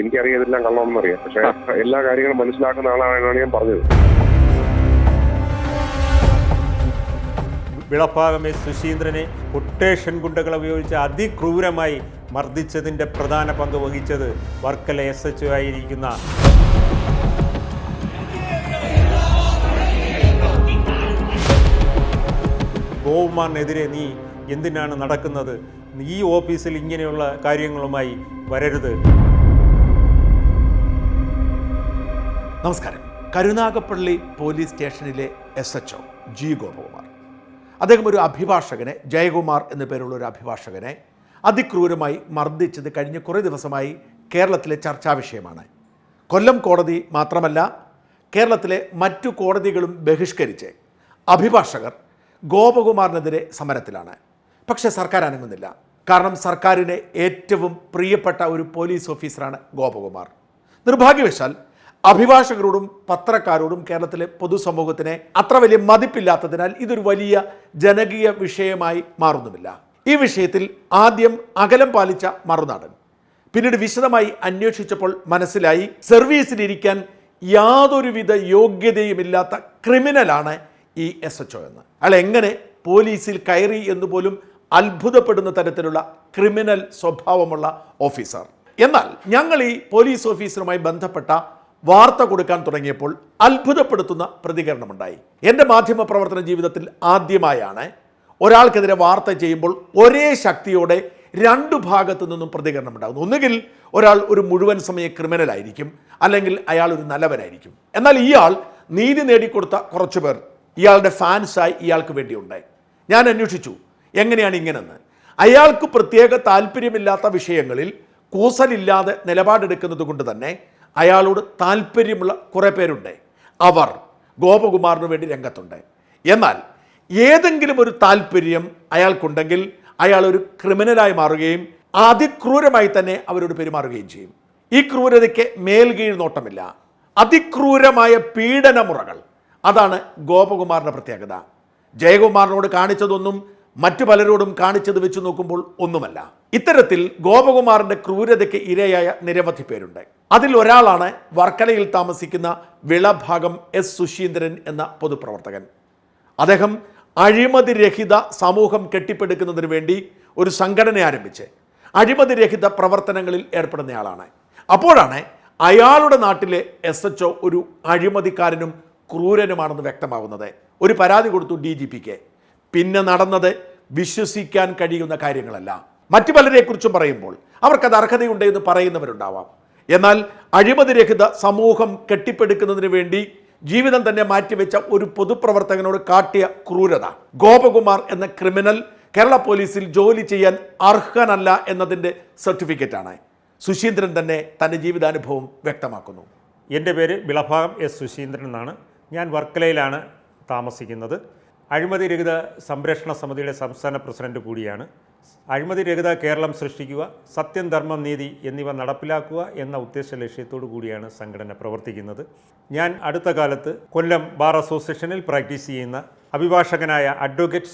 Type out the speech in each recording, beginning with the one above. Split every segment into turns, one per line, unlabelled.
എനിക്കറിയാം ഇതെല്ലാം അറിയാം. പക്ഷെ എല്ലാ കാര്യങ്ങളും മനസ്സിലാക്കുന്ന ആളാണെന്നാണ് ഞാൻ പറഞ്ഞത്.
വിളപ്പാകമേ സുശീന്ദ്രനെ കൊട്ടേഷൻ ഗുണ്ടകൾ ഉപയോഗിച്ച് അതിക്രൂരമായി മർദ്ദിച്ചതിന്റെ പ്രധാന പങ്ക് വഹിച്ചത് വർക്കല എസ് എച്ച് ആയിരിക്കുന്ന ഗോവുമാറിനെതിരെ നീ എന്തിനാണ് നടക്കുന്നത്? ഈ ഓഫീസിൽ ഇങ്ങനെയുള്ള കാര്യങ്ങളുമായി വരരുത്.
നമസ്കാരം. കരുനാഗപ്പള്ളി പോലീസ് സ്റ്റേഷനിലെ S H O G Gopakumar. അദ്ദേഹം ഒരു അഭിഭാഷകനെ ജയകുമാർ എന്നു പേരുള്ള ഒരു അഭിഭാഷകനെ അതിക്രൂരമായി മർദ്ദിച്ചത് കഴിഞ്ഞ കുറേ ദിവസമായി കേരളത്തിലെ ചർച്ചാ വിഷയമാണ്. കൊല്ലം കോടതി മാത്രമല്ല കേരളത്തിലെ മറ്റു കോടതികളും ബഹിഷ്കരിച്ച് അഭിഭാഷകർ ഗോപകുമാറിനെതിരെ സമരത്തിലാണ്. പക്ഷേ സർക്കാർ അനങ്ങുന്നില്ല. കാരണം സർക്കാരിന് ഏറ്റവും പ്രിയപ്പെട്ട ഒരു പോലീസ് ഓഫീസറാണ് ഗോപകുമാർ. നിർഭാഗ്യവശാൽ അഭിഭാഷകരോടും പത്രക്കാരോടും കേരളത്തിലെ പൊതുസമൂഹത്തിനെ അത്ര വലിയ മതിപ്പില്ലാത്തതിനാൽ ഇതൊരു വലിയ ജനകീയ വിഷയമായി മാറുന്നുമില്ല. ഈ വിഷയത്തിൽ ആദ്യം അകലം പാലിച്ച മറുനാടൻ. പിന്നീട് വിശദമായി അന്വേഷിച്ചപ്പോൾ മനസ്സിലായി സർവീസിലിരിക്കാൻ യാതൊരുവിധ യോഗ്യതയുമില്ലാത്ത ക്രിമിനലാണ് ഈ എസ് എച്ച് ഒ എന്ന്. അയാൾ എങ്ങനെ പോലീസിൽ കയറി എന്ന് പോലും അത്ഭുതപ്പെടുന്ന തരത്തിലുള്ള ക്രിമിനൽ സ്വഭാവമുള്ള ഓഫീസർ. എന്നാൽ ഞങ്ങൾ ഈ പോലീസ് ഓഫീസറുമായി ബന്ധപ്പെട്ട വാർത്ത കൊടുക്കാൻ തുടങ്ങിയപ്പോൾ അത്ഭുതപ്പെടുത്തുന്ന പ്രതികരണമുണ്ടായി. എന്റെ മാധ്യമ പ്രവർത്തന ജീവിതത്തിൽ ആദ്യമായാണ് ഒരാൾക്കെതിരെ വാർത്ത ചെയ്യുമ്പോൾ ഒരേ ശക്തിയോടെ രണ്ടു ഭാഗത്തു നിന്നും പ്രതികരണം ഉണ്ടാകുന്നു. ഒന്നുകിൽ ഒരാൾ ഒരു മുഴുവൻ സമയ ക്രിമിനൽ ആയിരിക്കും അല്ലെങ്കിൽ അയാൾ ഒരു നല്ലവരായിരിക്കും എന്നാൽ ഇയാൾ നീതി നേടിക്കൊടുത്ത കുറച്ചു പേർ ഇയാളുടെ ഫാൻസായി ഇയാൾക്ക് വേണ്ടി ഉണ്ടായി ഞാൻ അന്വേഷിച്ചു എങ്ങനെയാണ് ഇങ്ങനെന്ന്. അയാൾക്ക് പ്രത്യേക താല്പര്യമില്ലാത്ത വിഷയങ്ങളിൽ കൂസലില്ലാതെ നിലപാടെടുക്കുന്നത് കൊണ്ട് തന്നെ അയാളോട് താല്പര്യമുള്ള കുറേ പേരുണ്ട്. അവർ ഗോപകുമാറിന് വേണ്ടി രംഗത്തുണ്ട്. എന്നാൽ ഏതെങ്കിലും ഒരു താല്പര്യം അയാൾക്കുണ്ടെങ്കിൽ അയാൾ ഒരു ക്രിമിനലായി മാറുകയും അതിക്രൂരമായി തന്നെ അവരോട് പെരുമാറുകയും ചെയ്യും. ഈ ക്രൂരതയ്ക്ക് മേൽകീഴ് നോട്ടമില്ല. അതിക്രൂരമായ പീഡനമുറകൾ. അതാണ് ഗോപകുമാറിന്റെ പ്രത്യേകത. ജയകുമാറിനോട് കാണിച്ചതൊന്നും മറ്റു പലരോടും കാണിച്ചത് വെച്ച് നോക്കുമ്പോൾ ഒന്നുമല്ല. ഇത്തരത്തിൽ ഗോപകുമാറിന്റെ ക്രൂരതയ്ക്ക് ഇരയായ നിരവധി പേരുണ്ട്. അതിൽ ഒരാളാണ് വർക്കലയിൽ താമസിക്കുന്ന വിളഭാഗം എസ് സുശീന്ദ്രൻ എന്ന പൊതുപ്രവർത്തകൻ. അദ്ദേഹം അഴിമതി രഹിത സമൂഹം കെട്ടിപ്പടുക്കുന്നതിന് വേണ്ടി ഒരു സംഘടന ആരംഭിച്ച് അഴിമതി രഹിത പ്രവർത്തനങ്ങളിൽ ഏർപ്പെടുന്നയാളാണ്. അപ്പോഴാണ് അയാളുടെ നാട്ടിലെ എസ് എച്ച് ഒരു അഴിമതിക്കാരനും ക്രൂരനുമാണെന്ന് വ്യക്തമാകുന്നത് ഒരു പരാതി കൊടുത്തു ഡി ജി പിക്ക് പിന്നെ നടന്നത് വിശ്വസിക്കാൻ കഴിയുന്ന കാര്യങ്ങളല്ല. മറ്റു പലരെക്കുറിച്ചും പറയുമ്പോൾ അവർക്കത് അർഹതയുണ്ട് എന്ന് പറയുന്നവരുണ്ടാവാം. എന്നാൽ അഴിമതി രഹിത സമൂഹം കെട്ടിപ്പടുക്കുന്നതിന് വേണ്ടി ജീവിതം തന്നെ മാറ്റിവെച്ച ഒരു പൊതുപ്രവർത്തകനോട് കാട്ടിയ ക്രൂരത. ഗോപകുമാർ എന്ന ക്രിമിനൽ കേരള പോലീസിൽ ജോലി ചെയ്യാൻ അർഹനല്ല എന്നതിന്റെ സർട്ടിഫിക്കറ്റാണ്. സുശീന്ദ്രൻ തന്നെ തന്റെ ജീവിതാനുഭവം വ്യക്തമാക്കുന്നു.
എന്റെ പേര് വിളഭാഗം എസ് സുശീന്ദ്രൻ എന്നാണ്. ഞാൻ വർക്കലയിലാണ് താമസിക്കുന്നത്. അഴിമതി രഹിത സംരക്ഷണ സമിതിയുടെ സംസ്ഥാന പ്രസിഡന്റ് കൂടിയാണ്. അഴിമതി രഹിത കേരളം സൃഷ്ടിക്കുക സത്യം ധർമ്മം നീതി എന്നിവ നടപ്പിലാക്കുക എന്ന ഉദ്ദേശ ലക്ഷ്യത്തോടു കൂടിയാണ് സംഘടന പ്രവർത്തിക്കുന്നത്. ഞാൻ അടുത്ത കാലത്ത് കൊല്ലം ബാർ അസോസിയേഷനിൽ പ്രാക്ടീസ് ചെയ്യുന്ന അഭിഭാഷകനായ അഡ്വക്കേറ്റ്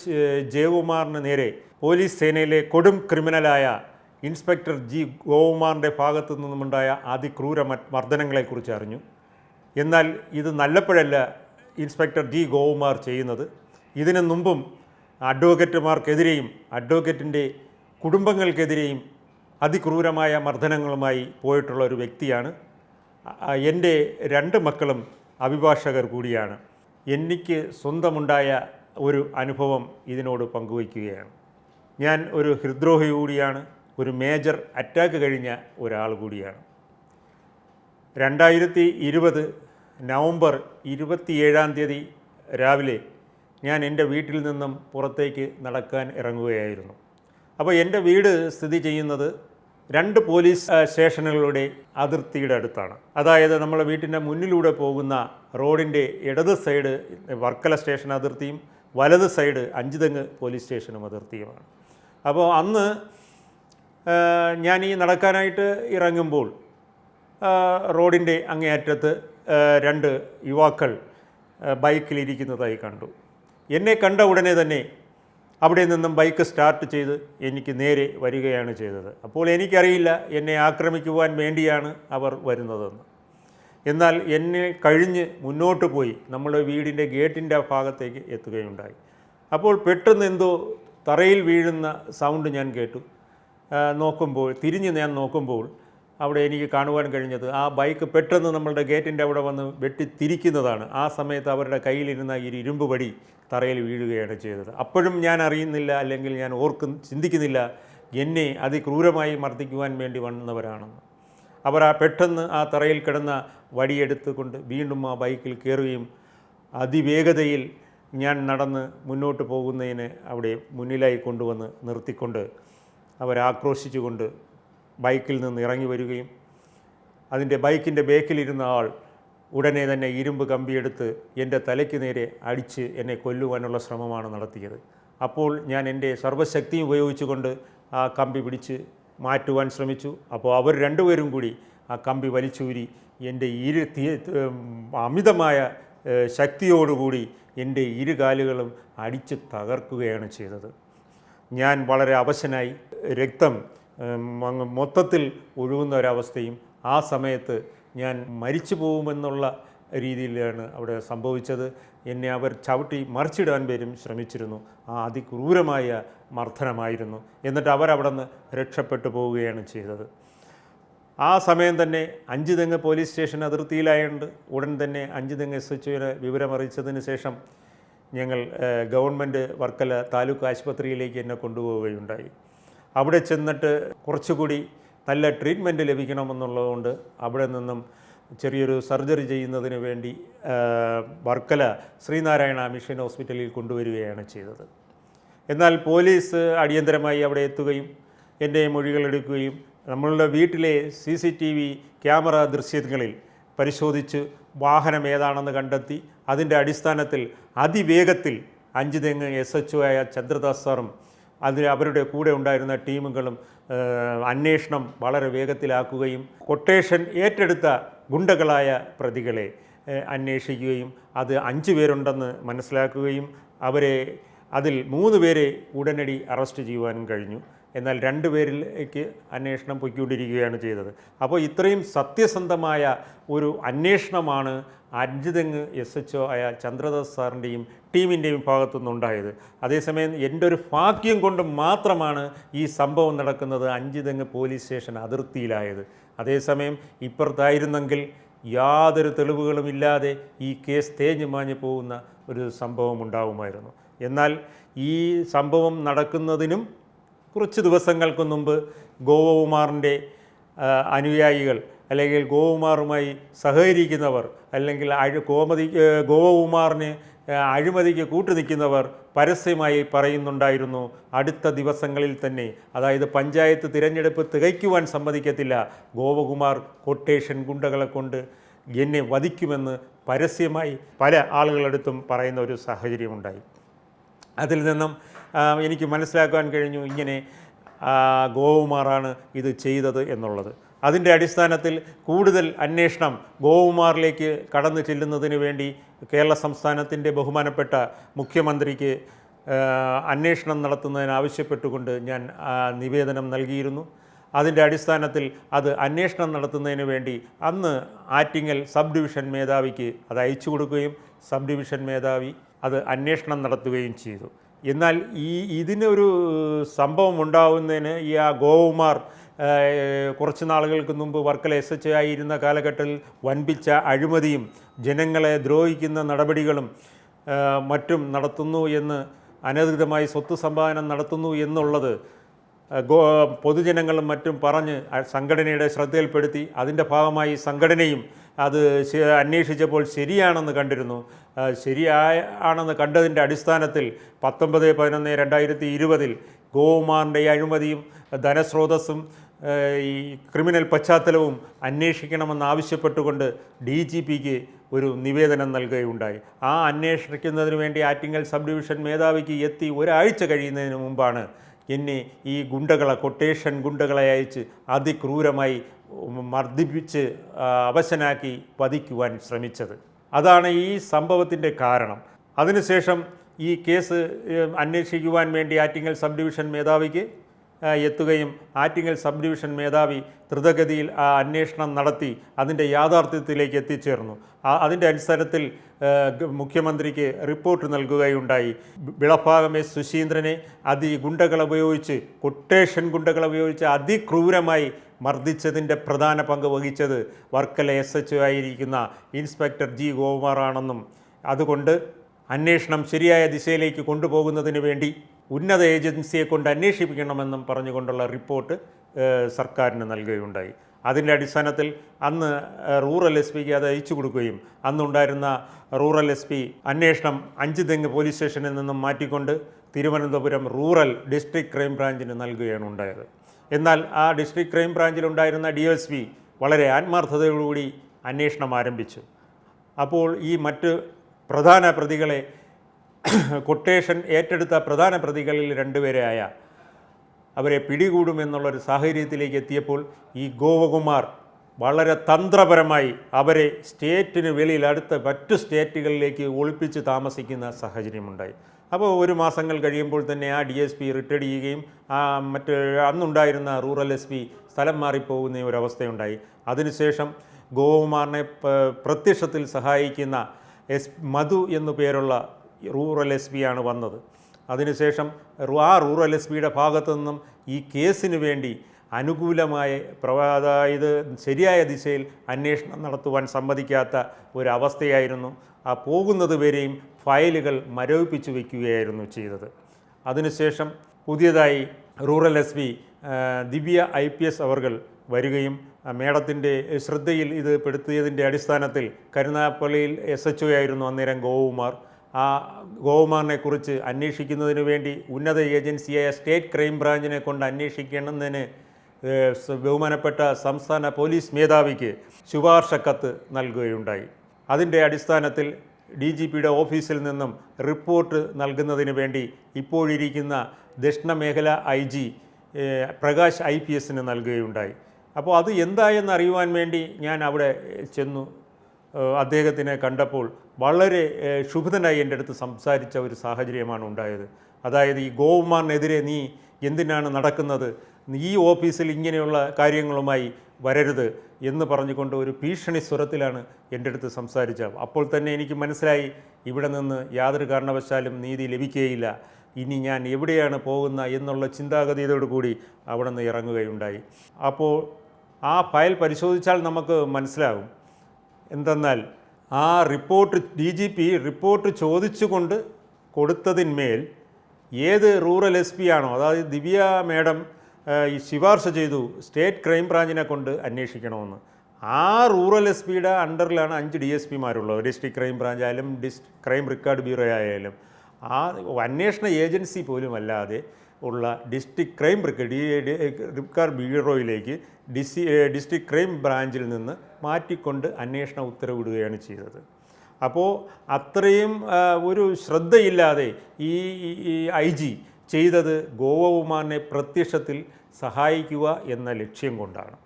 ജയകുമാറിന് നേരെ പോലീസ് സേനയിലെ കൊടും ക്രിമിനലായ ഇൻസ്പെക്ടർ ജി ഗോകുമാറിന്റെ ഭാഗത്തു നിന്നുമുണ്ടായ അതിക്രൂര മർദ്ദനങ്ങളെക്കുറിച്ച് അറിഞ്ഞു. എന്നാൽ ഇത് നല്ലപ്പോഴല്ല ഇൻസ്പെക്ടർ ജി ഗോകുമാർ ചെയ്യുന്നത്. ഇതിനു മുമ്പും അഡ്വക്കേറ്റുമാർക്കെതിരെയും അഡ്വക്കേറ്റിന്റെ കുടുംബങ്ങൾക്കെതിരെയും അതിക്രൂരമായ മർദ്ദനങ്ങളുമായി പോയിട്ടുള്ള ഒരു വ്യക്തിയാണ്. എന്റെ രണ്ട് മക്കളും അഭിഭാഷകർ കൂടിയാണ്. എനിക്ക് സ്വന്തമുണ്ടായ ഒരു അനുഭവം ഇതിനോട് പങ്കുവയ്ക്കുകയാണ്. ഞാൻ ഒരു ഹൃദ്രോഹി കൂടിയാണ് ഒരു മേജർ അറ്റാക്ക് കഴിഞ്ഞ ഒരാൾ കൂടിയാണ്. രണ്ടായിരത്തി ഇരുപത് നവംബർ ഇരുപത്തിയേഴാം തീയതി രാവിലെ ഞാൻ എന്റെ വീട്ടിൽ നിന്നും പുറത്തേക്ക് നടക്കാൻ ഇറങ്ങുകയായിരുന്നു. അപ്പോൾ എന്റെ വീട് സ്ഥിതി ചെയ്യുന്നത് രണ്ട് പോലീസ് സ്റ്റേഷനുകളുടെ അതിർത്തിയുടെ അടുത്താണ്. അതായത് നമ്മളെ വീട്ടിന്റെ മുന്നിലൂടെ പോകുന്ന റോഡിന്റെ ഇടത് സൈഡ് വർക്കല സ്റ്റേഷൻ അതിർത്തിയും വലത് സൈഡ് അഞ്ചുതെങ്ങ് പോലീസ് സ്റ്റേഷനും അതിർത്തിയുമാണ്. അപ്പോൾ അന്ന് ഞാൻ ഈ നടക്കാനായിട്ട് ഇറങ്ങുമ്പോൾ റോഡിന്റെ അങ്ങേയറ്റത്ത് രണ്ട് യുവാക്കൾ ബൈക്കിലിരിക്കുന്നതായി കണ്ടു. എന്നെ കണ്ട ഉടനെ തന്നെ അവിടെ നിന്നും ബൈക്ക് സ്റ്റാർട്ട് ചെയ്ത് എനിക്ക് നേരെ വരികയാണ് ചെയ്തത്. അപ്പോൾ എനിക്കറിയില്ല എന്നെ ആക്രമിക്കുവാൻ വേണ്ടിയാണ് അവർ വരുന്നതെന്ന്. എന്നാൽ എന്നെ കഴിഞ്ഞ് മുന്നോട്ട് പോയി നമ്മുടെ വീടിന്റെ ഗേറ്റിന്റെ ഭാഗത്തേക്ക് എത്തുകയുണ്ടായി. അപ്പോൾ പെട്ടെന്ന് എന്തോ തറയിൽ വീഴുന്ന സൗണ്ട് ഞാൻ കേട്ടു. നോക്കുമ്പോൾ തിരിഞ്ഞ് ഞാൻ നോക്കുമ്പോൾ അവിടെ എനിക്ക് കാണുവാൻ കഴിഞ്ഞത്. ആ ബൈക്ക് പെട്ടെന്ന് നമ്മളുടെ ഗേറ്റിന്റെ അവിടെ വന്ന് വെട്ടിത്തിരിക്കുന്നതാണ്. ആ സമയത്ത് അവരുടെ കയ്യിലിരുന്ന ഈ ഇരുമ്പ് പടി തറയിൽ വീഴുകയാണ് ചെയ്തത്. അപ്പോഴും ഞാൻ അറിയുന്നില്ല അല്ലെങ്കിൽ ഞാൻ ഓർക്കും ചിന്തിക്കുന്നില്ല എന്നെ അതിക്രൂരമായി മർദ്ദിക്കുവാൻ വേണ്ടി വന്നവരാണെന്ന് അവർ ആ പെട്ടെന്ന് ആ തറയിൽ കിടന്ന വടിയെടുത്തുകൊണ്ട് വീണ്ടും ആ ബൈക്കിൽ കയറുകയും അതിവേഗതയിൽ ഞാൻ നടന്ന് മുന്നോട്ട് പോകുന്നതിന് അവിടെ മുന്നിലായി കൊണ്ടുവന്ന് നിർത്തിക്കൊണ്ട് അവരാക്രോശിച്ചുകൊണ്ട് ബൈക്കിൽ നിന്ന് ഇറങ്ങി വരികയും അതിന്റെ ബൈക്കിന്റെ ബേക്കിലിരുന്ന ആൾ ഉടനെ തന്നെ ഇരുമ്പ് കമ്പിയെടുത്ത് എന്റെ തലയ്ക്ക് നേരെ അടിച്ച് എന്നെ കൊല്ലുവാനുള്ള ശ്രമമാണ് നടത്തിയത്. അപ്പോൾ ഞാൻ എന്റെ സർവശക്തി ഉപയോഗിച്ചുകൊണ്ട് ആ കമ്പി പിടിച്ച് മാറ്റുവാൻ ശ്രമിച്ചു. അപ്പോൾ അവർ രണ്ടുപേരും കൂടി ആ കമ്പി വലിച്ചൂരി എന്റെ ഇരു അമിതമായ ശക്തിയോടുകൂടി എന്റെ ഇരു കാലുകളും അടിച്ച് തകർക്കുകയാണ് ചെയ്തത്. ഞാൻ വളരെ അവശനായി രക്തം മൊത്തത്തിൽ ഒഴുകുന്ന ഒരവസ്ഥയും ആ സമയത്ത് ഞാൻ മരിച്ചു പോകുമെന്നുള്ള രീതിയിലാണ് അവിടെ സംഭവിച്ചത്. എന്നെ അവർ ചവിട്ടി മറിച്ചിടാൻ പേരും ശ്രമിച്ചിരുന്നു. ആ അതിക്രൂരമായ മർദ്ദനമായിരുന്നു. എന്നിട്ട് അവരവിടെ നിന്ന് രക്ഷപ്പെട്ടു പോവുകയാണ് ചെയ്തത്. ആ സമയം തന്നെ അഞ്ച് തെങ്ങ് പോലീസ് സ്റ്റേഷൻ അതിർത്തിയിലായതുകൊണ്ട് ഉടൻ തന്നെ അഞ്ച് തെങ്ങ് എസ് എച്ച് വിവരമറിയിച്ചതിന് ശേഷം ഞങ്ങൾ ഗവൺമെന്റ് വർക്കല താലൂക്ക് ആശുപത്രിയിലേക്ക് എന്നെ കൊണ്ടുപോവുകയുണ്ടായി. അവിടെ ചെന്നിട്ട് കുറച്ചുകൂടി നല്ല ട്രീറ്റ്മെന്റ് ലഭിക്കണമെന്നുള്ളതുകൊണ്ട് അവിടെ നിന്നും ചെറിയൊരു സർജറി ചെയ്യുന്നതിന് വേണ്ടി വർക്കല ശ്രീനാരായണ മിഷൻ ഹോസ്പിറ്റലിൽ കൊണ്ടുവരികയാണ് ചെയ്തത്. എന്നാൽ പോലീസ് അടിയന്തരമായി അവിടെ എത്തുകയും എന്റെ മൊഴികളെടുക്കുകയും നമ്മളുടെ വീട്ടിലെ C C T V camera ദൃശ്യങ്ങളിൽ പരിശോധിച്ച് വാഹനം ഏതാണെന്ന് കണ്ടെത്തി അതിന്റെ അടിസ്ഥാനത്തിൽ അതിവേഗത്തിൽ അഞ്ച് തെങ്ങ് എസ് എച്ച് ഒ ആയ ചന്ദ്രദാസ് സാറും അതിൽ അവരുടെ കൂടെ ഉണ്ടായിരുന്ന ടീമുകളും അന്വേഷണം വളരെ വേഗത്തിലാക്കുകയും കൊട്ടേഷൻ ഏറ്റെടുത്ത ഗുണ്ടകളായ പ്രതികളെ അന്വേഷിക്കുകയും അത് അഞ്ച് പേരുണ്ടെന്ന് മനസ്സിലാക്കുകയും അവരെ അതിൽ മൂന്ന് പേരെ ഉടനടി അറസ്റ്റ് ചെയ്യുവാനും കഴിഞ്ഞു. എന്നാൽ രണ്ടുപേരിലേക്ക് അന്വേഷണം പൊയ്ക്കൊണ്ടിരിക്കുകയാണ് ചെയ്തത്. അപ്പോൾ ഇത്രയും സത്യസന്ധമായ ഒരു അന്വേഷണമാണ് അഞ്ചുതെങ്ങ് എസ് എച്ച് ഒ ആയ ചന്ദ്രദാസ് സാറിന്റെയും ടീമിന്റെയും ഭാഗത്തുനിന്നുണ്ടായത് അതേസമയം എന്റെ ഒരു ഭാഗ്യം കൊണ്ട് മാത്രമാണ് ഈ സംഭവം നടക്കുന്നത് അഞ്ചുതെങ്ങ് പോലീസ് സ്റ്റേഷൻ അതിർത്തിയിലായത്. അതേസമയം ഇപ്പുറത്തായിരുന്നെങ്കിൽ യാതൊരു തെളിവുകളും ഇല്ലാതെ ഈ കേസ് തേഞ്ഞു മാഞ്ഞു പോകുന്ന ഒരു സംഭവം ഉണ്ടാവുമായിരുന്നു. എന്നാൽ ഈ സംഭവം നടക്കുന്നതിനും കുറച്ച് ദിവസങ്ങൾക്ക് മുമ്പ് ഗോപകുമാറിന്റെ അനുയായികൾ അല്ലെങ്കിൽ ഗോപകുമാറുമായി സഹകരിക്കുന്നവർ അല്ലെങ്കിൽ അഴി കോമതി ഗോവകുമാറിന് അഴിമതിക്ക് കൂട്ടുനിൽക്കുന്നവർ പരസ്യമായി പറയുന്നുണ്ടായിരുന്നു അടുത്ത ദിവസങ്ങളിൽ തന്നെ. അതായത് പഞ്ചായത്ത് തിരഞ്ഞെടുപ്പ് തികയ്ക്കുവാൻ സമ്മതിക്കത്തില്ല. ഗോപകുമാർ കൊട്ടേഷൻ ഗുണ്ടകളെ കൊണ്ട് എന്നെ വധിക്കുമെന്ന് പരസ്യമായി പല ആളുകളടുത്തും പറയുന്ന ഒരു സാഹചര്യമുണ്ടായി. അതിൽ നിന്നും എനിക്ക് മനസ്സിലാക്കാൻ കഴിഞ്ഞു ഇങ്ങനെ ഗോവുമാറാണ് ഇത് ചെയ്തത് എന്നുള്ളത്. അതിന്റെ അടിസ്ഥാനത്തിൽ കൂടുതൽ അന്വേഷണം ഗോകുമാറിലേക്ക് കടന്നു ചെല്ലുന്നതിന് വേണ്ടി കേരള സംസ്ഥാനത്തിന്റെ ബഹുമാനപ്പെട്ട മുഖ്യമന്ത്രിക്ക് അന്വേഷണം നടത്തുന്നതിന് ആവശ്യപ്പെട്ടുകൊണ്ട് ഞാൻ നിവേദനം നൽകിയിരുന്നു. അതിന്റെ അടിസ്ഥാനത്തിൽ അത് അന്വേഷണം നടത്തുന്നതിന് വേണ്ടി അന്ന് ആറ്റിങ്ങൽ സബ് ഡിവിഷൻ മേധാവിക്ക് അത് അയച്ചു കൊടുക്കുകയും സബ് ഡിവിഷൻ മേധാവി അത് അന്വേഷണം നടത്തുകയും ചെയ്തു. എന്നാൽ ഈ ഇതിനൊരു സംഭവം ഉണ്ടാവുന്നതിന് ഈ ആ ഗോകുമാർ ഏഹ്, കുറച്ച് നാളുകൾക്ക് മുമ്പ് വർക്കല എസ് എച്ച് ആയിരുന്ന കാലഘട്ടത്തിൽ വൻപിച്ച അഴിമതിയും ജനങ്ങളെ ദ്രോഹിക്കുന്ന നടപടികളും മറ്റും നടത്തുന്നു എന്ന് അനധികൃതമായി സ്വത്ത് സമ്പാദനം നടത്തുന്നു എന്നുള്ളത് ഗോ പൊതുജനങ്ങളും മറ്റും പറഞ്ഞ് സംഘടനയുടെ ശ്രദ്ധയിൽപ്പെടുത്തി അതിന്റെ ഭാഗമായി സംഘടനയും അത് അന്വേഷിച്ചപ്പോൾ ശരിയാണെന്ന് കണ്ടിരുന്നു. ശരിയായ ആണെന്ന് കണ്ടതിന്റെ അടിസ്ഥാനത്തിൽ പത്തൊമ്പത് പതിനൊന്ന് രണ്ടായിരത്തി ഇരുപതിൽ ഗോകുമാറിന്റെ അഴിമതിയും ധനസ്രോതസ്സും ഈ ക്രിമിനൽ പശ്ചാത്തലവും അന്വേഷിക്കണമെന്ന് ആവശ്യപ്പെട്ടുകൊണ്ട് ഡി ജി പിക്ക് ഒരു നിവേദനം നൽകുകയുണ്ടായി. ആ അന്വേഷിക്കുന്നതിന് വേണ്ടി ആറ്റിങ്ങൽ സബ് ഡിവിഷൻ മേധാവിക്ക് എത്തി ഒരാഴ്ച കഴിയുന്നതിന് മുമ്പാണ് എന്നെ ഈ ഗുണ്ടകളെ കൊട്ടേഷൻ ഗുണ്ടകളെ അയച്ച് അതിക്രൂരമായി മർദ്ദിപ്പിച്ച് അവശനാക്കി വധിക്കുവാൻ ശ്രമിച്ചത്. അതാണ് ഈ സംഭവത്തിന്റെ കാരണം. അതിനുശേഷം ഈ കേസ് അന്വേഷിക്കുവാൻ വേണ്ടി ആറ്റിങ്ങൽ സബ് ഡിവിഷൻ മേധാവിക്ക് എത്തുകയും ആറ്റിങ്ങൽ സബ് ഡിവിഷൻ മേധാവി ദ്രുതഗതിയിൽ ആ അന്വേഷണം നടത്തി അതിന്റെ യാഥാർത്ഥ്യത്തിലേക്ക് എത്തിച്ചേർന്നു. അതിന്റെ അടിസ്ഥാനത്തിൽ മുഖ്യമന്ത്രിക്ക് റിപ്പോർട്ട് നൽകുകയുണ്ടായി. വിളഭാഗം എസ് സുശീന്ദ്രനെ അതി ഗുണ്ടകളെ ഉപയോഗിച്ച് കൊട്ടേഷൻ ഗുണ്ടകളെ ഉപയോഗിച്ച് അതിക്രൂരമായി മർദ്ദിച്ചതിന്റെ പ്രധാന പങ്ക് വഹിച്ചത് വർക്കല എസ് എച്ച് ആയിരിക്കുന്ന ഇൻസ്പെക്ടർ ജി ഗോകുമാറാണെന്നും അതുകൊണ്ട് അന്വേഷണം ശരിയായ ദിശയിലേക്ക് കൊണ്ടുപോകുന്നതിന് വേണ്ടി ഉന്നത ഏജൻസിയെ കൊണ്ട് അന്വേഷിപ്പിക്കണമെന്നും പറഞ്ഞുകൊണ്ടുള്ള റിപ്പോർട്ട് സർക്കാരിന് നൽകുകയുണ്ടായി. അതിന്റെ അടിസ്ഥാനത്തിൽ അന്ന് റൂറൽ എസ് പിക്ക് അത് അയച്ചു കൊടുക്കുകയും അന്നുണ്ടായിരുന്ന റൂറൽ എസ് പി അന്വേഷണം അഞ്ച് തെങ്ങ് പോലീസ് സ്റ്റേഷനിൽ നിന്നും മാറ്റിക്കൊണ്ട് തിരുവനന്തപുരം റൂറൽ ഡിസ്ട്രിക്ട് ക്രൈം ബ്രാഞ്ചിന് നൽകുകയാണ് ഉണ്ടായത്. എന്നാൽ ആ ഡിസ്ട്രിക്ട് ക്രൈം ബ്രാഞ്ചിലുണ്ടായിരുന്ന ഡി എസ് പി വളരെ ആത്മാർത്ഥതയോടുകൂടി അന്വേഷണം ആരംഭിച്ചു. അപ്പോൾ ഈ മറ്റ് പ്രധാന പ്രതികളെ കൊട്ടേഷൻ ഏറ്റെടുത്ത പ്രധാന പ്രതികളിൽ രണ്ടുപേരായ അവരെ പിടികൂടുമെന്നുള്ളൊരു സാഹചര്യത്തിലേക്ക് എത്തിയപ്പോൾ ഈ ഗോപകുമാർ വളരെ തന്ത്രപരമായി അവരെ സ്റ്റേറ്റിന് വെളിയിൽ അടുത്ത മറ്റു സ്റ്റേറ്റുകളിലേക്ക് ഒളിപ്പിച്ച് താമസിക്കുന്ന സാഹചര്യമുണ്ടായി. അപ്പോൾ ഒരു മാസങ്ങൾ കഴിയുമ്പോൾ തന്നെ ആ ഡി എസ് പി റിട്ടയർഡ് ചെയ്യുകയും മറ്റ് അന്നുണ്ടായിരുന്ന റൂറൽ എസ് പി സ്ഥലം മാറിപ്പോകുന്ന ഒരവസ്ഥയുണ്ടായി അതിനുശേഷം ഗോകുമാറിനെ പ്രത്യക്ഷത്തിൽ സഹായിക്കുന്ന എസ് മധു എന്നു പേരുള്ള റൂറൽ എസ് പി ആണ് വന്നത്. അതിനുശേഷം ആ റൂറൽ എസ് പിയുടെ ഭാഗത്തു നിന്നും ഈ കേസിന് വേണ്ടി അനുകൂലമായ പ്രവ- അതായത് ശരിയായ ദിശയിൽ അന്വേഷണം നടത്തുവാൻ സമ്മതിക്കാത്ത ഒരവസ്ഥയായിരുന്നു ആ പോകുന്നത് വരെയും ഫയലുകൾ മരവിപ്പിച്ചു വയ്ക്കുകയായിരുന്നു ചെയ്തത്. അതിനുശേഷം പുതിയതായി rural S P Divya I P S അവർകൾ വരികയും മേടത്തിന്റെ ശ്രദ്ധയിൽ ഇത് പെടുത്തിയതിന്റെ അടിസ്ഥാനത്തിൽ കരുനാപ്പള്ളിയിൽ എസ് എച്ച് ഒ ആയിരുന്നു അന്നേരം ഗോകുമാർ ആ ഗോകുമാറിനെ കുറിച്ച് അന്വേഷിക്കുന്നതിന് വേണ്ടി ഉന്നത ഏജൻസിയായ സ്റ്റേറ്റ് ക്രൈം ബ്രാഞ്ചിനെ കൊണ്ട് അന്വേഷിക്കണമെന്നതിന് ബഹുമാനപ്പെട്ട സംസ്ഥാന പോലീസ് മേധാവിക്ക് ശുപാർശ കത്ത് നൽകുകയുണ്ടായി. അതിന്റെ അടിസ്ഥാനത്തിൽ ഡി ജി പിയുടെ ഓഫീസിൽ നിന്നും റിപ്പോർട്ട് നൽകുന്നതിന് വേണ്ടി ഇപ്പോഴിരിക്കുന്ന ദക്ഷിണ മേഖല I G Prakash I P എസിന് നൽകുകയുണ്ടായി. അപ്പോൾ അത് എന്തായെന്ന് അറിയുവാൻ വേണ്ടി ഞാൻ അവിടെ ചെന്നു. അദ്ദേഹത്തിനെ കണ്ടപ്പോൾ വളരെ ക്ഷുഭിതനായി എന്റെ അടുത്ത് സംസാരിച്ച ഒരു സാഹചര്യമാണ് ഉണ്ടായത്. അതായത് ഈ ഗോവുമാറിനെതിരെ നീ എന്തിനാണ് നടക്കുന്നത്? ഈ ഓഫീസിൽ ഇങ്ങനെയുള്ള കാര്യങ്ങളുമായി വരരുത് എന്ന് പറഞ്ഞുകൊണ്ട് ഒരു ഭീഷണി സ്വരത്തിലാണ് എന്റെ അടുത്ത് സംസാരിച്ചത്. അപ്പോൾ തന്നെ എനിക്ക് മനസ്സിലായി ഇവിടെ നിന്ന് യാതൊരു കാരണവശാലും നീതി ലഭിക്കുകയില്ല. ഇനി ഞാൻ എവിടെയാണ് പോകുന്ന എന്നുള്ള ചിന്താഗതിയോടു കൂടി അവിടെ നിന്ന് ഇറങ്ങുകയുണ്ടായി. അപ്പോൾ ആ ഫയൽ പരിശോധിച്ചാൽ നമുക്ക് മനസ്സിലാകും. എന്തെന്നാൽ ആ report D G P report ചോദിച്ചുകൊണ്ട് കൊടുത്തതിന്മേൽ ഏത് റൂറൽ എസ് പി ആണോ അതായത് ദിവ്യ മേഡം ഈ ശിപാർശ ചെയ്തു സ്റ്റേറ്റ് ക്രൈം ബ്രാഞ്ചിനെ കൊണ്ട് അന്വേഷിക്കണമെന്ന്. ആ റൂറൽ എസ് പിയുടെ അണ്ടറിലാണ് അഞ്ച് ഡി എസ് പിമാരുള്ളത്. ഡിസ്ട്രിക്ട് ക്രൈം ബ്രാഞ്ച് ആയാലും ഡിസ്റ്റ് ക്രൈം റെക്കോർഡ് ബ്യൂറോ ആയാലും ആ അന്വേഷണ ഏജൻസി പോലും അല്ലാതെ ഉള്ള ഡിസ്ട്രിക്ട് ക്രൈം റിക്കാർഡ് ബ്യൂറോയിലേക്ക് ഡിസി ഡിസ്ട്രിക്ട് ക്രൈം ബ്രാഞ്ചിൽ നിന്ന് മാറ്റിക്കൊണ്ട് അന്വേഷണ ഉത്തരവിടുകയാണ് ചെയ്തത്. അപ്പോൾ അത്രയും ഒരു ശ്രദ്ധയില്ലാതെ ഈ ഐ ജി ചെയ്തത് ഗോവവുമാനെ പ്രത്യക്ഷത്തിൽ സഹായിക്കുക എന്ന ലക്ഷ്യം കൊണ്ടാണ്.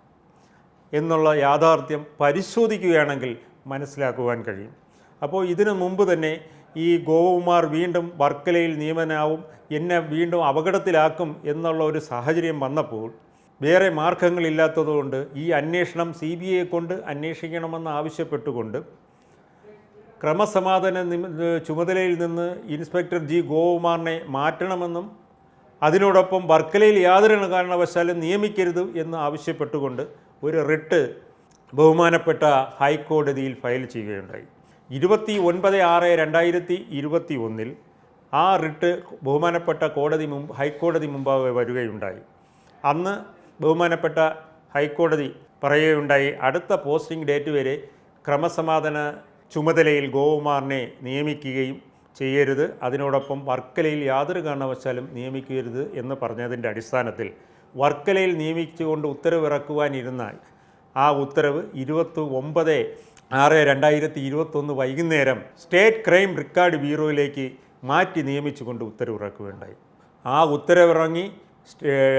എന്നുള്ള യാഥാർത്ഥ്യം പരിശോധിക്കുകയാണെങ്കിൽ മനസ്സിലാക്കുവാൻ കഴിയും. അപ്പോൾ ഇതിനു മുമ്പ് തന്നെ ഈ ഗോപകുമാർ വീണ്ടും വർക്കലയിൽ നിയമനാവും എന്നെ വീണ്ടും അപകടത്തിലാക്കും എന്നുള്ള ഒരു സാഹചര്യം വന്നപ്പോൾ വേറെ മാർഗങ്ങളില്ലാത്തതുകൊണ്ട് ഈ അന്വേഷണം സി ബി ഐയെ കൊണ്ട് അന്വേഷിക്കണമെന്ന് ആവശ്യപ്പെട്ടുകൊണ്ട് ക്രമസമാധാന ചുമതലയിൽ നിന്ന് ഇൻസ്പെക്ടർ ജി ഗോകുമാറിനെ മാറ്റണമെന്നും അതിനോടൊപ്പം വർക്കലയിൽ യാതൊരു കാരണവശാലും നിയമിക്കരുത് എന്ന് ആവശ്യപ്പെട്ടുകൊണ്ട് ഒരു റിട്ട് ബഹുമാനപ്പെട്ട ഹൈക്കോടതിയിൽ ഫയൽ ചെയ്യുകയുണ്ടായി. ഇരുപത്തി ഒൻപത് ആറ് രണ്ടായിരത്തി ഇരുപത്തി ഒന്നിൽ ആ റിട്ട് ബഹുമാനപ്പെട്ട കോടതി മുമ്പ് ഹൈക്കോടതി മുമ്പാകെ വരികയുണ്ടായി. അന്ന് ബഹുമാനപ്പെട്ട ഹൈക്കോടതി പറയുകയുണ്ടായി അടുത്ത പോസ്റ്റിംഗ് ഡേറ്റ് വരെ ക്രമസമാധാന ചുമതലയിൽ ഗോകുമാറിനെ നിയമിക്കുകയും ചെയ്യരുത്. അതിനോടൊപ്പം വർക്കലയിൽ യാതൊരു കാരണവശാലും നിയമിക്കരുത് എന്ന് പറഞ്ഞതിന്റെ അടിസ്ഥാനത്തിൽ വർക്കലയിൽ നിയമിച്ചുകൊണ്ട് ഉത്തരവിറക്കുവാനിരുന്ന ആ ഉത്തരവ് ഇരുപത്തി ഒമ്പത് ആറ് രണ്ടായിരത്തി ഇരുപത്തൊന്ന് വൈകുന്നേരം സ്റ്റേറ്റ് ക്രൈം റെക്കോർഡ് ബ്യൂറോയിലേക്ക് മാറ്റി നിയമിച്ചുകൊണ്ട് ഉത്തരവിറക്കുകയുണ്ടായി. ആ ഉത്തരവിറങ്ങി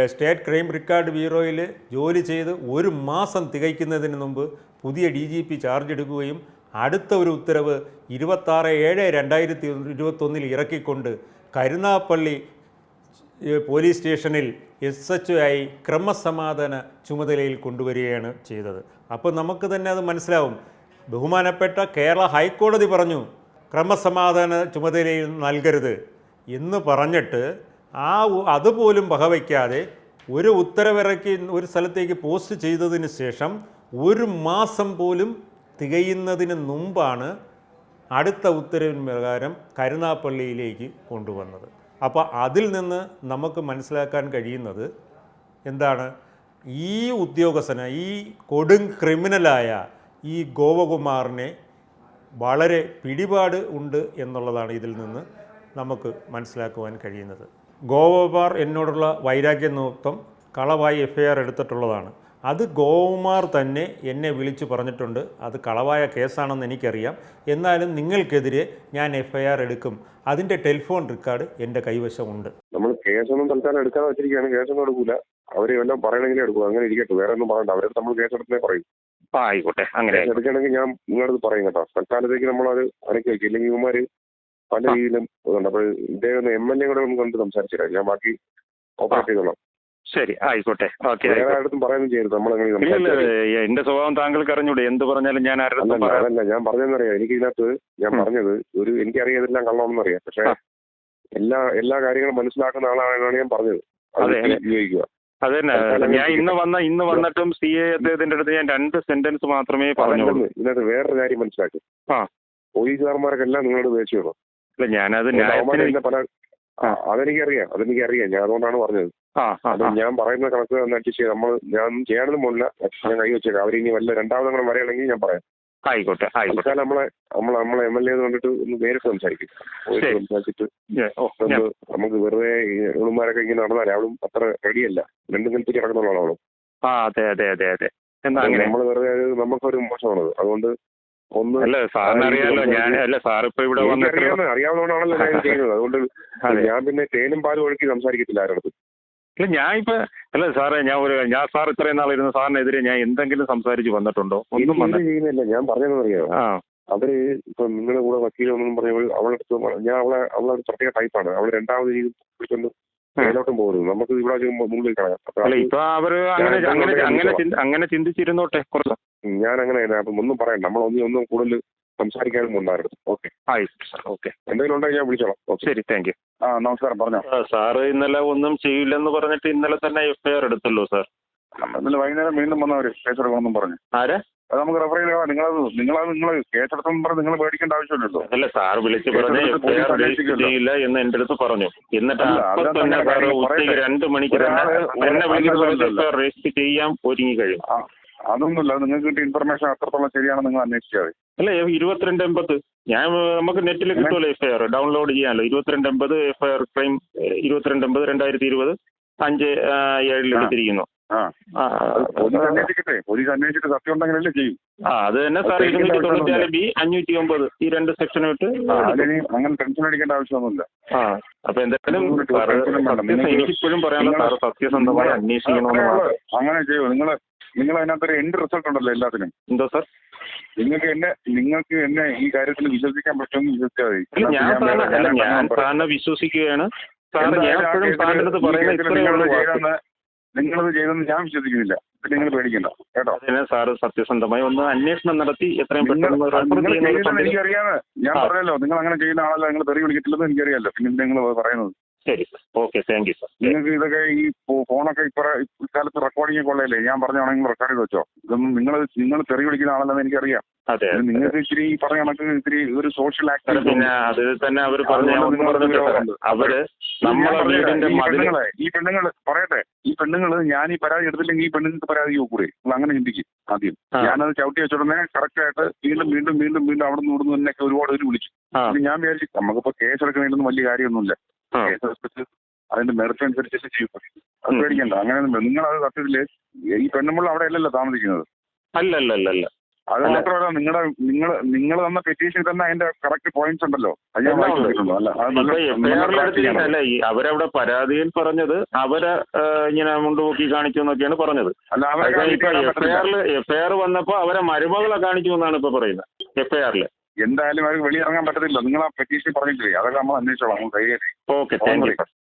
സ്റ്റേറ്റ് ക്രൈം റെക്കോർഡ് ബ്യൂറോയിൽ ജോലി ചെയ്ത് ഒരു മാസം തികയ്ക്കുന്നതിന് മുമ്പ് പുതിയ ഡി ജി പി ചാർജ് എടുക്കുകയും അടുത്ത ഒരു ഉത്തരവ് ഇരുപത്താറ് ഏഴ് രണ്ടായിരത്തി ഇരുപത്തൊന്നിൽ ഇറക്കിക്കൊണ്ട് കരുനാപ്പള്ളി പോലീസ് സ്റ്റേഷനിൽ എസ് എച്ച് ആയി ക്രമസമാധാന ചുമതലയിൽ കൊണ്ടുവരികയാണ് ചെയ്തത്. അപ്പോൾ നമുക്ക് തന്നെ അത് മനസ്സിലാവും. ബഹുമാനപ്പെട്ട കേരള ഹൈക്കോടതി പറഞ്ഞു ക്രമസമാധാന ചുമതലയിൽ നൽകരുത് എന്ന് പറഞ്ഞിട്ട് ആ അതുപോലും വകവയ്ക്കാതെ ഒരു ഉത്തരവിറക്കി ഒരു സ്ഥലത്തേക്ക് പോസ്റ്റ് ചെയ്തതിന് ശേഷം ഒരു മാസം പോലും തികയുന്നതിന് മുമ്പാണ് അടുത്ത ഉത്തരവിൻ പ്രകാരം കരുനാപ്പള്ളിയിലേക്ക് കൊണ്ടുവന്നത്. അപ്പോൾ അതിൽ നിന്ന് നമുക്ക് മനസ്സിലാക്കാൻ കഴിയുന്നത് എന്താണ്? ഈ ഉദ്യോഗസ്ഥന് ഈ കൊടും ക്രിമിനലായ ഈ ഗോപകുമാറിനെ വളരെ പിടിപാട് ഉണ്ട് എന്നുള്ളതാണ് ഇതിൽ നിന്ന് നമുക്ക് മനസ്സിലാക്കുവാൻ കഴിയുന്നത്. ഗോപകുമാർ എന്നോടുള്ള വൈരാഗ്യ നിമിത്തം കളവായി എഫ്ഐആർ എടുത്തിട്ടുള്ളതാണ്. അത് ഗോകുമാർ തന്നെ എന്നെ വിളിച്ചു പറഞ്ഞിട്ടുണ്ട്. അത് കളവായ കേസാണെന്ന് എനിക്കറിയാം. എന്നാലും നിങ്ങൾക്കെതിരെ ഞാൻ എഫ് ഐ ആർ എടുക്കും. അതിന്റെ ടെലിഫോൺ റെക്കോർഡ് എന്റെ കൈവശമുണ്ട്.
നമ്മൾ കേസൊന്നും തൽക്കാലം എടുക്കാതെ വെച്ചിരിക്കുകയാണ്. കേസൊന്നും എടുക്കൂല. അവരെ എല്ലാം പറയണമെങ്കിലേ എടുക്കൂ അങ്ങനെ ഇരിക്കട്ടെ. വേറെ ഒന്നും പറയണ്ട. അവരെ നമ്മൾ കേസെടുത്തേ പറയും.
ആയിക്കോട്ടെ. അങ്ങനെ
എടുക്കണമെങ്കിൽ ഞാൻ നിങ്ങളടുത്ത് പറയും കേട്ടോ. തൽക്കാലത്തേക്ക് നമ്മളത് അനക്കി വയ്ക്കും ഇല്ലെങ്കിൽ ഇവന്മാര് പല രീതിയിലും ഇതുണ്ട്. അപ്പോൾ ഇദ്ദേഹം എം എൽ എ കൂടെ ഒന്ന് കണ്ട് സംസാരിച്ചില്ല ഞാൻ ബാക്കി ഓപ്പറേറ്റ് ചെയ്തോളാം.
ശരി ആയിക്കോട്ടെ. ഓക്കെ
വേറെ ആരുടെ പറയൊന്നും ചെയ്യരുത് നമ്മളങ്ങനെ
ഇല്ല ഇല്ല
സംസാരിച്ചാൽ
എന്റെ സ്വഭാവം താങ്കൾക്ക് അറിഞ്ഞൂടെ എന്ത് പറഞ്ഞാലും ഞാൻ ആരുടെ അടുത്തും
അല്ലല്ല
പറയാം.
അതല്ല ഞാൻ പറഞ്ഞതെന്നറിയാം. എനിക്ക് ഇതിനകത്ത് ഞാൻ
ഉം.
പറഞ്ഞത് ഒരു എനിക്ക് ഇതെല്ലാം കള്ളമാണെന്ന് അറിയാം പക്ഷെ
ആ.
എല്ലാ എല്ലാ കാര്യങ്ങളും മനസ്സിലാക്കുന്ന ആളാണെന്നാണ് ഞാൻ പറഞ്ഞത്. അത്
അതെ, അതെ.
ഉപയോഗിക്കുക
അത് തന്നെ.
തൽക്കാലം
ഞാൻ ഇന്ന് വന്ന ഇന്ന് വന്നിട്ടും സി എ അദ്ദേഹത്തിന്റെ അടുത്ത് ഞാൻ രണ്ട് സെന്റൻസ് മാത്രമേ പറഞ്ഞുള്ളൂ.
അതല്ലെന്ന് ഇതിനകത്ത് വേറൊരു കാര്യം മനസ്സിലാക്കി.
ആ.
പോലീസുകാരന്മാർക്കെല്ലാം നിങ്ങളോട് ദേഷ്യം
അല്ല ഞാനത്
ഞാൻ
ന്യായത്തിന്
പല
ആ.
അതെനിക്കറിയാം അതെനിക്കറിയാം. ഞാൻ അതുകൊണ്ടാണ് പറഞ്ഞത്. ഞാൻ പറയുന്ന കണക്ക് അനുസരിച്ച് നമ്മൾ ഞാൻ ചെയ്യാനൊന്നും പോലില്ല ഞാൻ കൈ അവർ അവരിനി വല്ല രണ്ടാമതെങ്കിലും വരെയാണെങ്കിൽ ഞാൻ പറയാം.
ആയിക്കോട്ടെ ആയിക്കോട്ടെ.
നമ്മളെ നമ്മളെ നമ്മളെ എം എൽ എ കണ്ടിട്ട് ഒന്ന് നേരിട്ട് സംസാരിക്കും. സംസാരിച്ചിട്ട് നമുക്ക് വെറുതെ ഇവളുമാരൊക്കെ ഇങ്ങനെ നടന്നാലേ അവളും അത്ര റെഡിയല്ല. രണ്ടും കൽപ്പിച്ച് കിടക്കുന്നുള്ളതാണ് അവളും.
ആ അതെ അതെ അതെ അതെ.
നമ്മൾ വെറുതെ നമുക്കൊരു മോശമാണത്. അതുകൊണ്ട് ഒന്ന്
അല്ല സാറിന് അറിയാലോ ഞാൻ അല്ല സാർ ഇപ്പൊ ഇവിടെ വന്നിട്ട്
അറിയാവുന്ന അറിയാവുന്നതുകൊണ്ടാണല്ലോ ഞാൻ ചെയ്യുന്നത്. അതുകൊണ്ട് ഞാൻ പിന്നെ തേനും പാലും ഒഴുക്കി സംസാരിക്കത്തില്ല ആരുടെ
അല്ല ഞാൻ ഇപ്പൊ അല്ല സാറേ ഞാൻ ഒരു ഞാൻ സാർ ഇത്രയും നാളിരുന്ന സാറിനെതിരെ ഞാൻ എന്തെങ്കിലും സംസാരിച്ച് വന്നിട്ടുണ്ടോ? ഒന്നും
ചെയ്യുന്നില്ല. ഞാൻ പറഞ്ഞതെന്നറിയാമോ
ആ.
അവർ ഇപ്പൊ നിങ്ങളുടെ കൂടെ വക്കീലൊന്നും പറഞ്ഞ അവളെടുത്ത് ഞാൻ അവളെ അവളെ ഒരു പ്രത്യേക ടൈപ്പാണ് അവൾ രണ്ടാമത് രീതി പിടിച്ചൊന്ന് മേലോട്ടും പോകരുത് നമുക്ക് ഇവിടെ അത്
ഇപ്പൊ അവർ അങ്ങനെ അങ്ങനെ അങ്ങനെ അങ്ങനെ ചിന്തിച്ചിരുന്നോട്ടെ കുറച്ച്.
ഞാൻ അങ്ങനെ അപ്പം ഒന്നും പറയണ്ട. നമ്മൾ ഒന്നും ഒന്നും കൂടുതൽ സംസാരിക്കാനും ഉണ്ടായിരുന്നു ഓക്കെ.
ആയി സാർ. ഓക്കെ.
എന്തെങ്കിലും ഉണ്ടെങ്കിൽ ഞാൻ വിളിച്ചോളാം. ഓക്കെ.
ശരി താങ്ക് യു.
ആ നമസ്കാരം. പറഞ്ഞോ.
സാറ് ഇന്നലെ ഒന്നും ചെയ്യില്ലെന്ന് പറഞ്ഞിട്ട് ഇന്നലെ തന്നെ എഫ്ഐആർ എടുത്തല്ലോ സാർ.
ഇന്നലെ വൈകുന്നേരം വീണ്ടും വന്നവര് കേസെടുക്കണമെന്നും പറഞ്ഞു.
ആരാ?
അത് നമുക്ക് റെഫർ ചെയ്ത് നിങ്ങളത് നിങ്ങളത് നിങ്ങൾ കേസെടുത്തെന്നും പറഞ്ഞ് നിങ്ങൾ പേടിക്കേണ്ട ആവശ്യമില്ലല്ലോ
അല്ല സാർ വിളിച്ച് പറഞ്ഞു രജിസ്റ്റർ ചെയ്യില്ല എന്ന് എന്റെ അടുത്ത് പറഞ്ഞു. എന്നിട്ട് അപ്പൊ തന്നെ
ഞാൻ
ഉച്ചയ്ക്ക്. രണ്ട് മണിക്ക് എന്നെ ആർ രജിസ്റ്റർ ചെയ്യാൻ ഒരുങ്ങി കഴിയും.
അതൊന്നുമില്ല. നിങ്ങൾക്ക് കിട്ടിയ ഇൻഫർമേഷൻ അത്രത്തോളം ശരിയാണ് നിങ്ങൾ അന്വേഷിച്ചാൽ
അല്ല ഇരുപത്തിരണ്ട് എൺപത് ഞാൻ നമുക്ക് നെറ്റിൽ കിട്ടുമല്ലോ എഫ്ഐആർ ഡൗൺലോഡ് ചെയ്യാമല്ലോ. ഇരുപത്തിരണ്ട് എൺപത് എഫ്ഐആർ ക്ലെയിം ഇരുപത്തിരണ്ട് എൺപത് രണ്ടായിരത്തി ഇരുപത്. അഞ്ച് ഏഴിൽ എടുത്തിരിക്കുന്നു.
ആ.
ആ,
അത് പോലീസ് അന്വേഷിക്കട്ടെ. പോലീസ് അന്വേഷിച്ചിട്ട് സത്യം ഉണ്ടെങ്കിലല്ലേ ചെയ്യും.
ആ അത് തന്നെ സാർ ഇരുന്നൂറ്റി
തൊണ്ണൂറ്റി
തൊണ്ണൂറ്റിനാല് ബി അഞ്ഞൂറ്റി ഒമ്പത് ഈ രണ്ട് സെക്ഷൻ ഇട്ട്
അങ്ങനെ ടെൻഷൻ അടിക്കേണ്ട ആവശ്യമൊന്നുമില്ല.
ആ അപ്പൊ എന്തായാലും
ഒരു
എനിക്കിപ്പോഴും പറയാനുള്ള സാറ് സത്യസന്ധമായി അന്വേഷിക്കണമെന്ന്
അങ്ങനെ ചെയ്യൂ. നിങ്ങൾ നിങ്ങൾ അതിനകത്തൊരു എൻഡ് റിസൾട്ട് ഉണ്ടല്ലോ എല്ലാത്തിനും.
എന്തോ സാർ?
നിങ്ങൾക്ക് എന്നെ നിങ്ങൾക്ക് എന്നെ ഈ കാര്യത്തിൽ വിശ്വസിക്കാൻ പറ്റുമെന്ന്
വിശ്വസിക്കാതെ ഞാൻ. സാറിനെ വിശ്വസിക്കുകയാണ്. സാറ് ഞാൻ എപ്പോഴും കേസിൽ അടുത്ത് പറയുന്ന
കേസിൽ
ഇത്രയേ
നിങ്ങളത്
ഉള്ളൂ വാക്ക്.
ചെയ്തെന്ന് നിങ്ങളത് ചെയ്തെന്ന് ഞാൻ വിശ്വസിക്കുന്നില്ല. നിങ്ങൾ പേടിക്കണ്ട കേട്ടോ?
അതിനെ സാറ് സത്യസന്ധമായി ഒന്ന് അന്വേഷണം നടത്തി എത്രയും പെട്ടെന്ന്
എനിക്കറിയാമോ ഞാൻ. പറഞ്ഞല്ലോ നിങ്ങൾ അങ്ങനെ ചെയ്യുന്ന ആളല്ല നിങ്ങൾ തെറി വിളിക്കത്തില്ലെന്ന് എനിക്കറിയാമല്ലോ. പിന്നെ നിങ്ങൾ പറയുന്നത്?
ശരി ഓക്കെ താങ്ക് യു സാർ
നിങ്ങൾക്ക് ഇതൊക്കെ ഈ ഫോണൊക്കെ ഇപ്പൊ ഇക്കാലത്ത് റെക്കോർഡിംഗ് കൊള്ളയല്ലേ ഞാൻ പറഞ്ഞാണെങ്കിൽ റെക്കോർഡ് ചെയ്ത് വെച്ചോ. ഇതൊന്നും നിങ്ങൾ നിങ്ങൾ തെറി വിളിക്കുന്ന ആളല്ലെന്ന് എനിക്കറിയാം.
അതെ
നിങ്ങൾക്ക് ഇച്ചിരി ഈ പറഞ്ഞ കണക്ക് ഇത്തിരി ഒരു സോഷ്യൽ ആക്ടിവിറ്റി
പിന്നെ അത് തന്നെ അവർ പറഞ്ഞ. അവർ
പെണ്ണുങ്ങളെ ഈ പെണ്ണുങ്ങൾ പറയട്ടെ. ഈ പെണ്ണുങ്ങൾ ഞാൻ ഈ പരാതി എടുത്തില്ലെങ്കിൽ ഈ പെണ്ണുങ്ങൾക്ക് പരാതി കൂടെ. നിങ്ങൾ അങ്ങനെ ചിന്തിക്കും ആദ്യം. ഞാനത് ചവിട്ടി വെച്ചോടനെ കറക്റ്റ് ആയിട്ട് വീണ്ടും വീണ്ടും വീണ്ടും വീണ്ടും അവിടെ നിന്ന് ഇവിടുന്ന് എന്നൊക്കെ ഒരുപാട് പേര് വിളിച്ചു. ഞാൻ വിചാരിച്ചു നമുക്കിപ്പോ കേസ് എടുക്കുന്നതിലൊന്നും വലിയ കാര്യമൊന്നുമില്ല.
ആ.
കേസ് എടുത്തിട്ട് അതിന്റെ മെറിറ്റ് അനുസരിച്ചിട്ട് ചെയ്യും. അത്. പേടിക്കണ്ട. അങ്ങനെ നിങ്ങൾ അത് സത്യത്തിൽ ഈ പെണ്ണുമുള്ള അവിടെ അല്ലല്ലോ താമസിക്കുന്നത്.
അല്ലല്ലല്ല അല്ല അല്ല. അല്ല
അത്. മാത്രമല്ല നിങ്ങളുടെ നിങ്ങൾ നിങ്ങൾ തന്ന പെറ്റീഷൻ തന്നെ അതിന്റെ കറക്റ്റ് പോയിന്റ്സ് ഉണ്ടല്ലോ. അല്ല
അവരവിടെ പരാതിയിൽ പറഞ്ഞത് അവരെ ഇങ്ങനെ മുണ്ടുപൊക്കി കാണിച്ചു എന്നൊക്കെയാണ് പറഞ്ഞത്.
അല്ല അവരെ
പക്ഷേ
കാണിക്കാൻ
ഇപ്പൊ എഫ് ഐ
പറ്റില്ല.
ആറിൽ എഫ് ഐ ആർ വന്നപ്പോ അവരെ മരുമകളെ കാണിച്ചു എന്നാണ് ഇപ്പൊ പറയുന്നത്. എഫ് ഐ ആറിൽ
എന്തായാലും അവർക്ക് വെളിയിറങ്ങാൻ പറ്റത്തില്ല. നിങ്ങൾ ആ പെറ്റീഷൻ പറഞ്ഞിട്ടില്ലേ? അതൊക്കെ നമ്മൾ അന്വേഷിച്ചോളാം. നമ്മൾ കൈകാര്യം
ഓക്കെ താങ്ക് യു